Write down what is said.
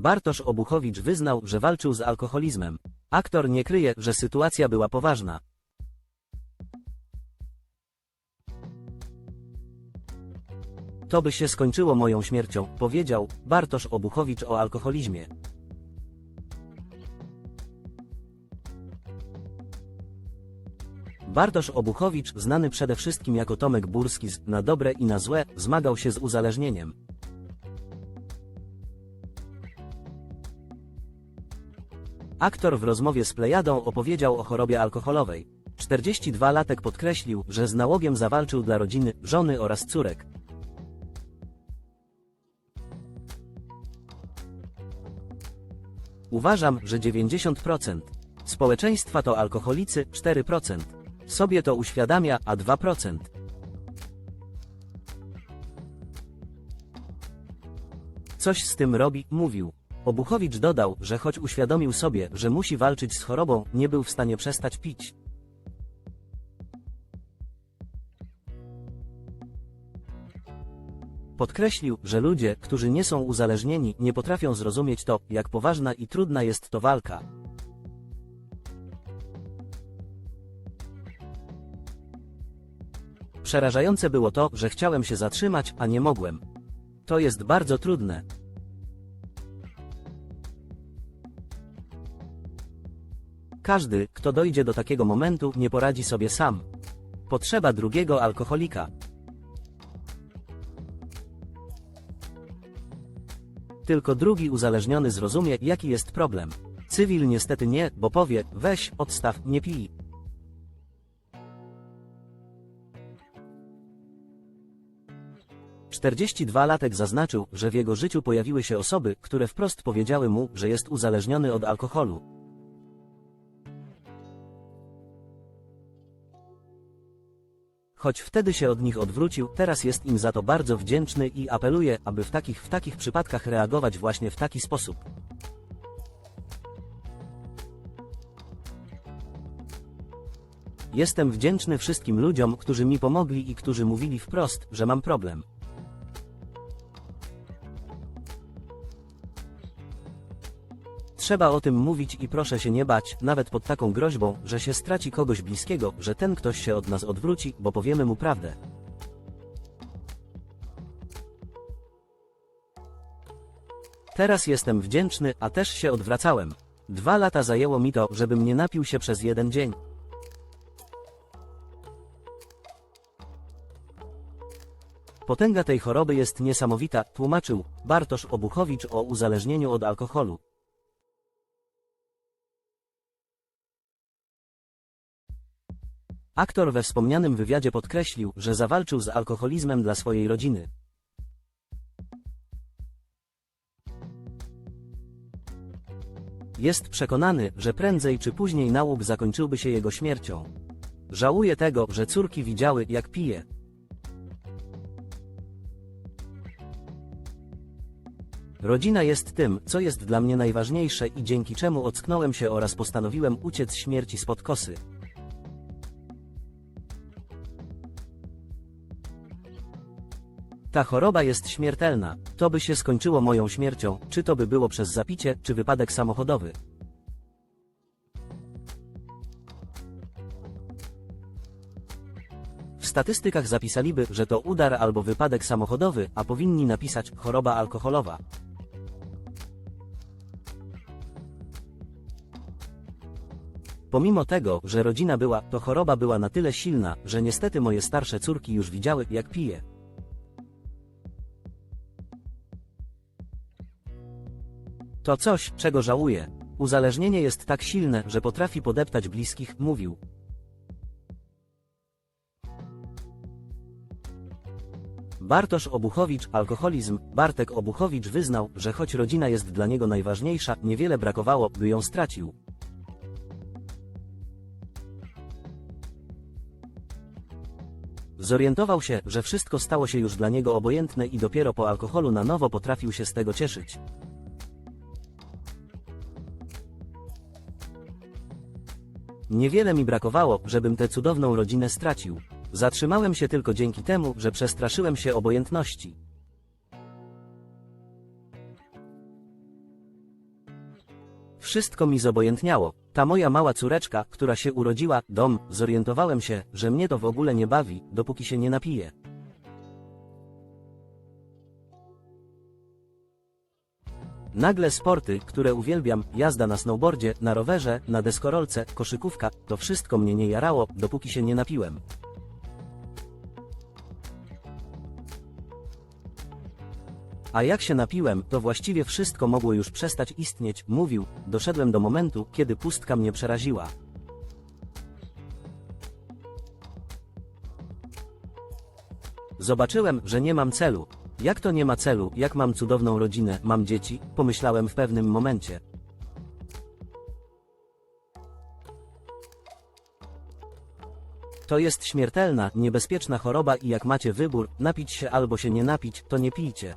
Bartosz Obuchowicz wyznał, że walczył z alkoholizmem. Aktor nie kryje, że sytuacja była poważna. To by się skończyło moją śmiercią, powiedział Bartosz Obuchowicz o alkoholizmie. Bartosz Obuchowicz, znany przede wszystkim jako Tomek Burski z Na dobre i na złe, zmagał się z uzależnieniem. Aktor w rozmowie z Plejadą opowiedział o chorobie alkoholowej. 42-latek podkreślił, że z nałogiem zawalczył dla rodziny, żony oraz córek. Uważam, że 90% społeczeństwa to alkoholicy, 4%. Sobie to uświadamia, a 2%. Coś z tym robi, mówił. Obuchowicz dodał, że choć uświadomił sobie, że musi walczyć z chorobą, nie był w stanie przestać pić. Podkreślił, że ludzie, którzy nie są uzależnieni, nie potrafią zrozumieć to, jak poważna i trudna jest to walka. Przerażające było to, że chciałem się zatrzymać, a nie mogłem. To jest bardzo trudne. Każdy, kto dojdzie do takiego momentu, nie poradzi sobie sam. Potrzeba drugiego alkoholika. Tylko drugi uzależniony zrozumie, jaki jest problem. Cywil niestety nie, bo powie, weź, odstaw, nie pij. Czterdzieści dwa latek zaznaczył, że w jego życiu pojawiły się osoby, które wprost powiedziały mu, że jest uzależniony od alkoholu. Choć wtedy się od nich odwrócił, teraz jest im za to bardzo wdzięczny i apeluje, aby w takich w takich przypadkach reagować właśnie w taki sposób. Jestem wdzięczny wszystkim ludziom, którzy mi pomogli i którzy mówili wprost, że mam problem. Trzeba o tym mówić i proszę się nie bać, nawet pod taką groźbą, że się straci kogoś bliskiego, że ten ktoś się od nas odwróci, bo powiemy mu prawdę. Teraz jestem wdzięczny, a też się odwracałem. Dwa lata zajęło mi to, żebym nie napił się przez jeden dzień. Potęga tej choroby jest niesamowita, tłumaczył Bartosz Obuchowicz o uzależnieniu od alkoholu. Aktor we wspomnianym wywiadzie podkreślił, że zawalczył z alkoholizmem dla swojej rodziny. Jest przekonany, że prędzej czy później nałóg zakończyłby się jego śmiercią. Żałuje tego, że córki widziały, jak pije. Rodzina jest tym, co jest dla mnie najważniejsze i dzięki czemu ocknąłem się oraz postanowiłem uciec śmierci spod kosy. Ta choroba jest śmiertelna. To by się skończyło moją śmiercią, czy to by było przez zapicie, czy wypadek samochodowy. W statystykach zapisaliby, że to udar albo wypadek samochodowy, a powinni napisać choroba alkoholowa. Pomimo tego, że rodzina była, to choroba była na tyle silna, że niestety moje starsze córki już widziały, jak pije. To coś, czego żałuję. Uzależnienie jest tak silne, że potrafi podeptać bliskich, mówił. Bartosz Obuchowicz, alkoholizm, Bartek Obuchowicz wyznał, że choć rodzina jest dla niego najważniejsza, niewiele brakowało, by ją stracił. Zorientował się, że wszystko stało się już dla niego obojętne i dopiero po alkoholu na nowo potrafił się z tego cieszyć. Niewiele mi brakowało, żebym tę cudowną rodzinę stracił. Zatrzymałem się tylko dzięki temu, że przestraszyłem się obojętności. Wszystko mi zobojętniało. Ta moja mała córeczka, która się urodziła, dom, zorientowałem się, że mnie to w ogóle nie bawi, dopóki się nie napije. Nagle sporty, które uwielbiam, jazda na snowboardzie, na rowerze, na deskorolce, koszykówka, to wszystko mnie nie jarało, dopóki się nie napiłem. A jak się napiłem, to właściwie wszystko mogło już przestać istnieć, mówił, doszedłem do momentu, kiedy pustka mnie przeraziła. Zobaczyłem, że nie mam celu. Jak to nie ma celu, jak mam cudowną rodzinę, mam dzieci, pomyślałem w pewnym momencie. To jest śmiertelna, niebezpieczna choroba i jak macie wybór, napić się albo się nie napić, to nie pijcie.